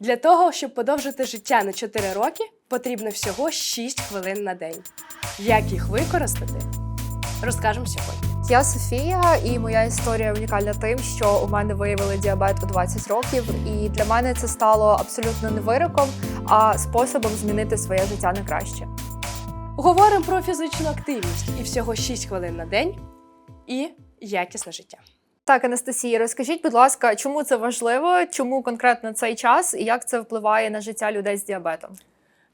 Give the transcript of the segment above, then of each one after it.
Для того, щоб подовжити життя на 4 роки, потрібно всього 6 хвилин на день. Як їх використати, розкажемо сьогодні. Я Софія, і моя історія унікальна тим, що у мене виявили діабет у 20 років, і для мене це стало абсолютно не вироком, а способом змінити своє життя на краще. Говоримо про фізичну активність і всього 6 хвилин на день і якісне життя. Так, Анастасія, розкажіть, будь ласка, чому це важливо, чому конкретно цей час і як це впливає на життя людей з діабетом?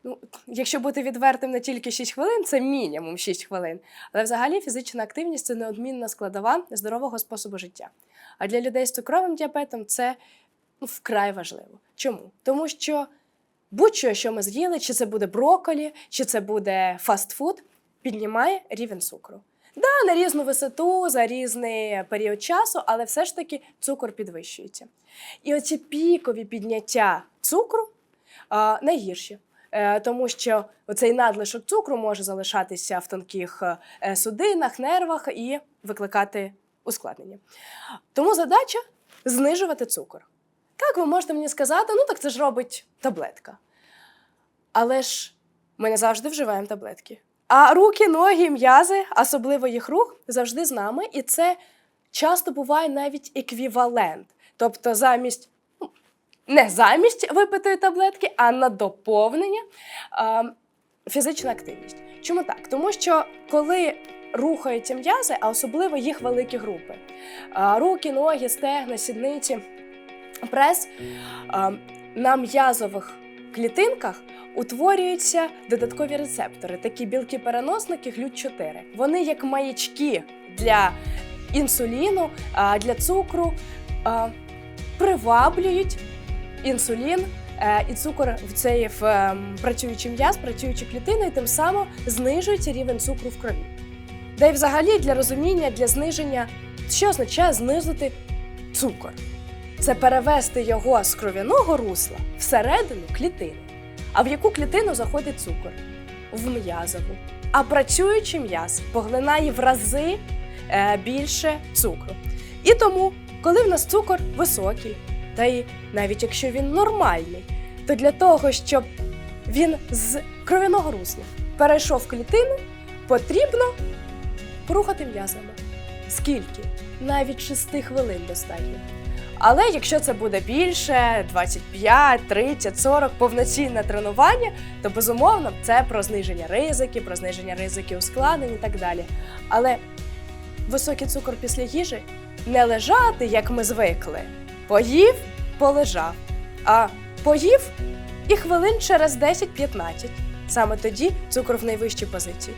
Ну, якщо бути відвертим на тільки 6 хвилин, це мінімум 6 хвилин. Але взагалі фізична активність це неодмінна складова здорового способу життя. А для людей з цукровим діабетом це ну, вкрай важливо. Чому? Тому що будь-що, що ми з'їли, чи це буде брокколі, чи це буде фастфуд, піднімає рівень цукру. Да, на різну висоту, за різний період часу, але все ж таки цукор підвищується. І оці пікові підняття цукру а, найгірші. Е, Тому що цей надлишок цукру може залишатися в тонких е, судинах, нервах і викликати ускладнення. Тому задача знижувати цукор. Так, ви можете мені сказати, ну так це ж робить таблетка. Але ж ми не завжди вживаємо таблетки. А руки, ноги, м'язи, особливо їх рух, завжди з нами. І це часто буває навіть еквівалент. Тобто, замість ну, не замість випитої таблетки, а на доповнення фізична активність. Чому так? Тому що коли рухаються м'язи, а особливо їх великі групи, руки, ноги, стегна, сідниці, прес, на м'язових клітинках утворюються додаткові рецептори, такі білки-переносники глют-4. Вони як маячки для інсуліну, для цукру. Приваблюють інсулін е, і цукор в цей в ем, працюючий м'яз, працюючі клітини, і тим самим знижується рівень цукру в крові. Та й взагалі для розуміння, для зниження, що означає знизити цукор? Це перевести його з кров'яного русла всередину клітини. А в яку клітину заходить цукор? В м'язову. А працюючий м'яз поглинає в рази е, більше цукру. І тому, коли в нас цукор високий, та й навіть якщо він нормальний, то для того, щоб він з кров'яного русла перейшов в клітину, потрібно порухати м'язами. Скільки? Навіть 6 хвилин достатньо. Але якщо це буде більше 25, 30, 40 повноцінне тренування, то безумовно це про зниження ризики, про зниження ризиків ускладнень і так далі. Але високий цукор після їжі не лежати, як ми звикли. Поїв, полежав. А поїв і хвилин через 10-15. Саме тоді цукор в найвищій позиції.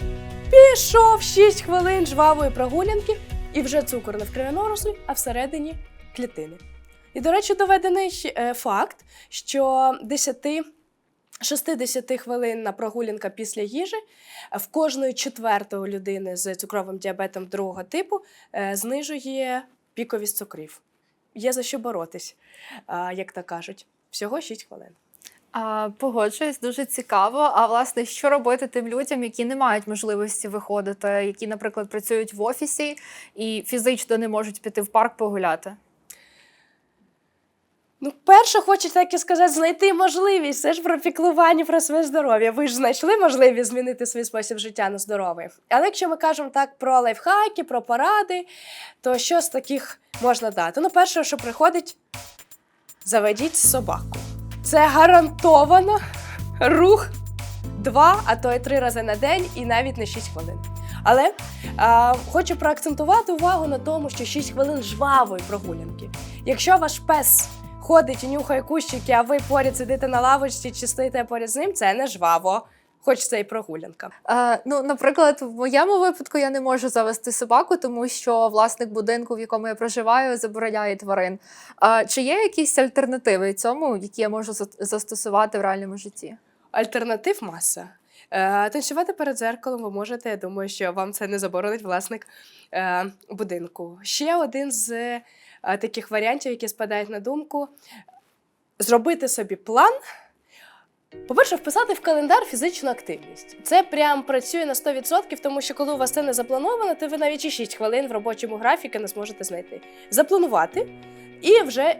Пішов 6 хвилин жвавої прогулянки, і вже цукор не в кров'янорослі, а всередині клітини. І, до речі, доведений е, факт, що 10 60 хвилинна прогулянка після їжі в кожної четвертої людини з цукровим діабетом другого типу е, знижує піковість цукрів. Є за що боротись, як то кажуть. Всього 6 хвилин. Погоджуюсь, дуже цікаво. А власне, що робити тим людям, які не мають можливості виходити, які, наприклад, працюють в офісі і фізично не можуть піти в парк погуляти? Ну, перше, хочу так і сказати, знайти можливість. Це ж про піклування про своє здоров'я. Ви ж знайшли можливість змінити свій спосіб життя на здоровий. Але якщо ми кажемо так про лайфхаки, про поради, то що з таких можна дати? Ну, перше, що приходить, заведіть собаку. Це гарантовано рух два, а то й три рази на день, і навіть не 6 хвилин. Але а, хочу проакцентувати увагу на тому, що 6 хвилин жвавої прогулянки. Якщо ваш пес ходить і нюхає кущики, а ви поряд сидите на лавочці чи стоїте поряд з ним, це не жваво, хоч це і прогулянка. Е, ну, наприклад, в моєму випадку я не можу завести собаку, тому що власник будинку, в якому я проживаю, забороняє тварин. Е, чи є якісь альтернативи цьому, які я можу застосувати в реальному житті? Альтернатив маса. Е, танцювати перед зеркалом ви можете. Я думаю, що вам це не заборонить власник е, будинку. Ще один з таких варіантів, які спадають на думку: зробити собі план. По-перше, вписати в календар фізичну активність. Це прям працює на 100%, тому що коли у вас це не заплановано, то ви навіть і 6 хвилин в робочому графіку не зможете знайти. Запланувати і вже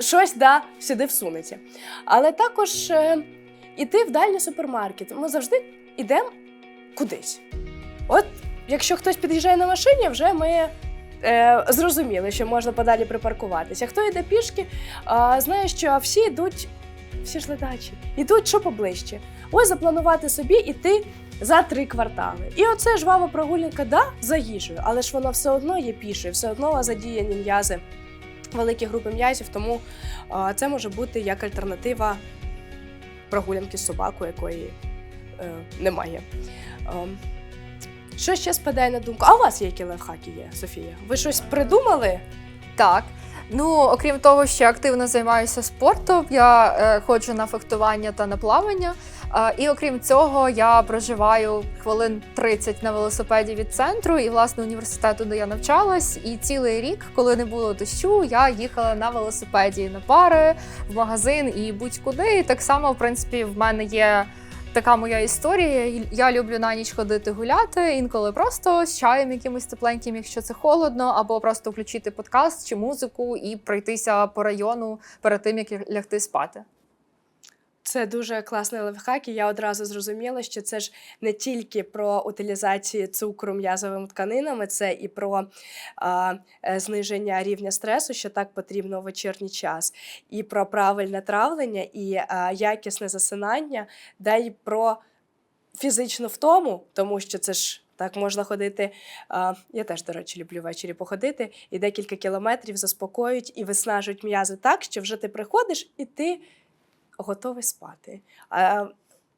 щось да, сюди всунеться. Але також е, іти в дальній супермаркет. Ми завжди йдемо кудись. От, якщо хтось під'їжджає на машині, вже ми. Е, зрозуміли, що можна подалі припаркуватися. Хто йде пішки, е, знає, що всі йдуть, всі ж ледачі, йдуть що поближче. Ось запланувати собі іти за три квартали. І оце жвава прогулянка, да, за їжею, але ж воно все одно є пішою, все одно задіяні м'язи, великі групи м'язів, тому е, це може бути як альтернатива прогулянки з собакою, якої е, немає. Ем, що ще спадає на думку? А у вас які лайфхаки є, Софія? Ви щось придумали? Так. Ну, окрім того, що я активно займаюся спортом, я е, ходжу на фехтування та на плавання. Е, і окрім цього, я проживаю хвилин 30 на велосипеді від центру і власне університету, де я навчалась. І цілий рік, коли не було дощу, я їхала на велосипеді на пари, в магазин і будь-куди. І так само, в принципі, в мене є. Така моя історія. Я люблю на ніч ходити гуляти, інколи просто з чаєм якимось тепленьким, якщо це холодно, або просто включити подкаст чи музику і пройтися по району перед тим, як лягти спати. Це дуже класний лайфхак, і я одразу зрозуміла, що це ж не тільки про утилізацію цукру м'язовими тканинами, це і про а, е, зниження рівня стресу, що так потрібно у вечірній час, і про правильне травлення, і а, якісне засинання, да й про фізичну втому, тому що це ж. Так можна ходити. Я теж, до речі, люблю ввечері походити, і декілька кілометрів заспокоюють і виснажують м'язи так, що вже ти приходиш і ти готовий спати.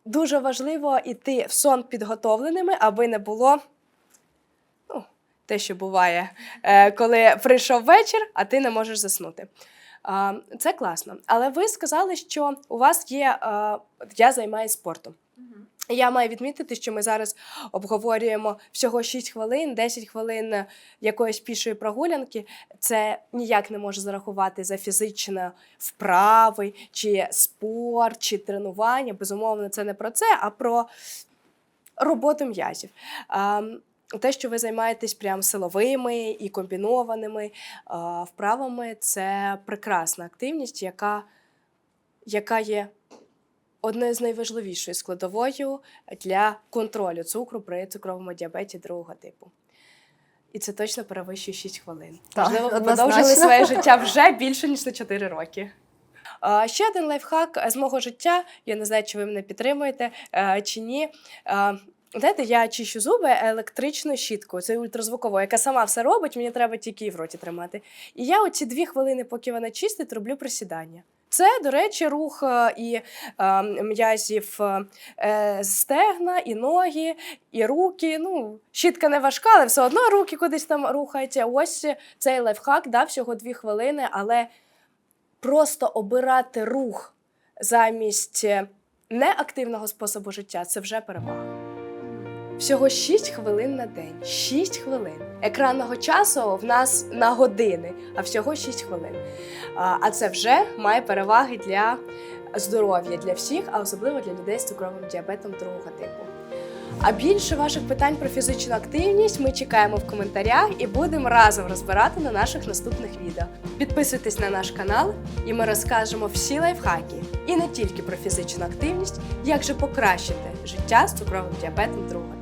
Дуже важливо йти в сон підготовленими, аби не було ну, те, що буває, е, коли прийшов вечір, а ти не можеш заснути. Це класно. Але ви сказали, що у вас є. Я займаюся спортом. Я маю відмітити, що ми зараз обговорюємо всього 6 хвилин, 10 хвилин якоїсь пішої прогулянки. Це ніяк не може зарахувати за фізичні вправи, чи спорт, чи тренування. Безумовно, це не про це, а про роботу м'язів. Те, що ви займаєтесь прям силовими і комбінованими вправами, це прекрасна активність, яка, яка є одною з найважливішою складовою для контролю цукру при цукровому діабеті другого типу. І це точно перевищує 6 хвилин. Так, Можливо, ви однозначно. продовжили своє життя вже більше, ніж на 4 роки. Ще один лайфхак з мого життя. Я не знаю, чи ви мене підтримуєте е, чи ні. Знаєте, я чищу зуби електричною щіткою, це ультразвуковою, яка сама все робить, мені треба тільки її в роті тримати. І я оці дві хвилини, поки вона чистить, роблю присідання. Це, до речі, рух е, і е, м'язів е, стегна, і ноги, і руки. Ну, щітка не важка, але все одно руки кудись там рухаються. Ось цей лайфхак дав всього дві хвилини, але просто обирати рух замість е, неактивного способу життя це вже перевага. Всього 6 хвилин на день. 6 хвилин. Екранного часу в нас на години, а всього 6 хвилин. А це вже має переваги для здоров'я для всіх, а особливо для людей з цукровим діабетом другого типу. А більше ваших питань про фізичну активність ми чекаємо в коментарях і будемо разом розбирати на наших наступних відео. Підписуйтесь на наш канал, і ми розкажемо всі лайфхаки і не тільки про фізичну активність, як же покращити життя з цукровим діабетом другого